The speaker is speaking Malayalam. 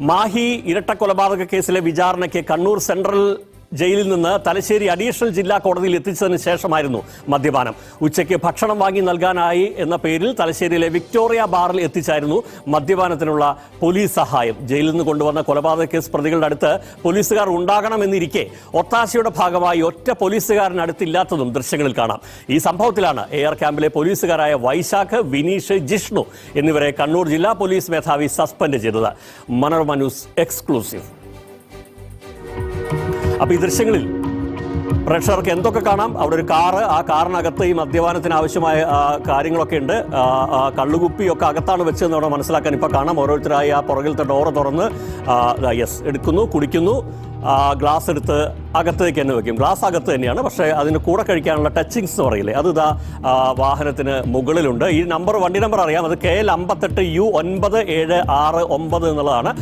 മാഹി ഇരട്ടക്കൊലപാതക കേസിലെ വിചാരണയ്ക്ക് കണ്ണൂർ സെൻട്രൽ ജയിലിൽ നിന്ന് തലശ്ശേരി അഡീഷണൽ ജില്ലാ കോടതിയിൽ എത്തിച്ചതിന് ശേഷമായിരുന്നു മദ്യപാനം. ഉച്ചയ്ക്ക് ഭക്ഷണം വാങ്ങി നൽകാനായി എന്ന പേരിൽ തലശ്ശേരിയിലെ വിക്ടോറിയ ബാറിൽ എത്തിച്ചായിരുന്നു മദ്യപാനത്തിനുള്ള പോലീസ് സഹായം. ജയിലിൽ നിന്ന് കൊണ്ടുവന്ന കൊലപാതക കേസ് പ്രതികളുടെ അടുത്ത് പോലീസുകാർ ഉണ്ടാകണമെന്നിരിക്കെ ഒത്താശയുടെ ഭാഗമായി ഒറ്റ പോലീസുകാരനടുത്തില്ലാത്തതും ദൃശ്യങ്ങളിൽ കാണാം. ഈ സംഭവത്തിലാണ് എയർ ക്യാമ്പിലെ പോലീസുകാരായ വൈശാഖ് വിനീഷ് ജിഷ്ണു എന്നിവരെ കണ്ണൂർ ജില്ലാ പോലീസ് മേധാവി സസ്പെൻഡ് ചെയ്തത്. Manorama news exclusive. അപ്പൊ ഈ ദൃശ്യങ്ങളിൽ പ്രേക്ഷകർക്ക് എന്തൊക്കെ കാണാം? അവിടെ ഒരു കാറ് ആ കാറിനകത്ത് ഈ മദ്യപാനത്തിന് ആവശ്യമായ കാര്യങ്ങളൊക്കെ ഉണ്ട്. കള്ളുകുപ്പിയൊക്കെ അകത്താണ് വെച്ചതെന്ന് അവിടെ മനസ്സിലാക്കാൻ ഇപ്പോൾ കാണാം. ഓരോരുത്തരായി ആ പുറകിലത്തെ ഡോറ് തുറന്ന് യെസ് എടുക്കുന്നു കുടിക്കുന്നു. ഗ്ലാസ് എടുത്ത് അകത്തേക്ക് തന്നെ വെക്കും. ഗ്ലാസ് അകത്ത് തന്നെയാണ്. പക്ഷേ അതിന് കൂടെ കഴിക്കാനുള്ള ടച്ചിങ്സ് എന്ന് പറയില്ലേ? അത് ഇതാ വാഹനത്തിന് മുകളിലുണ്ട്. ഈ നമ്പർ വണ്ടി നമ്പർ അറിയാം. അത് കെ എൽ അമ്പത്തെട്ട് യു ഒൻപത് ഏഴ് ആറ് ഒമ്പത് എന്നുള്ളതാണ്.